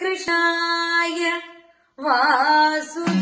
കൃഷ്ണായ വാസുദേവായ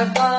I've got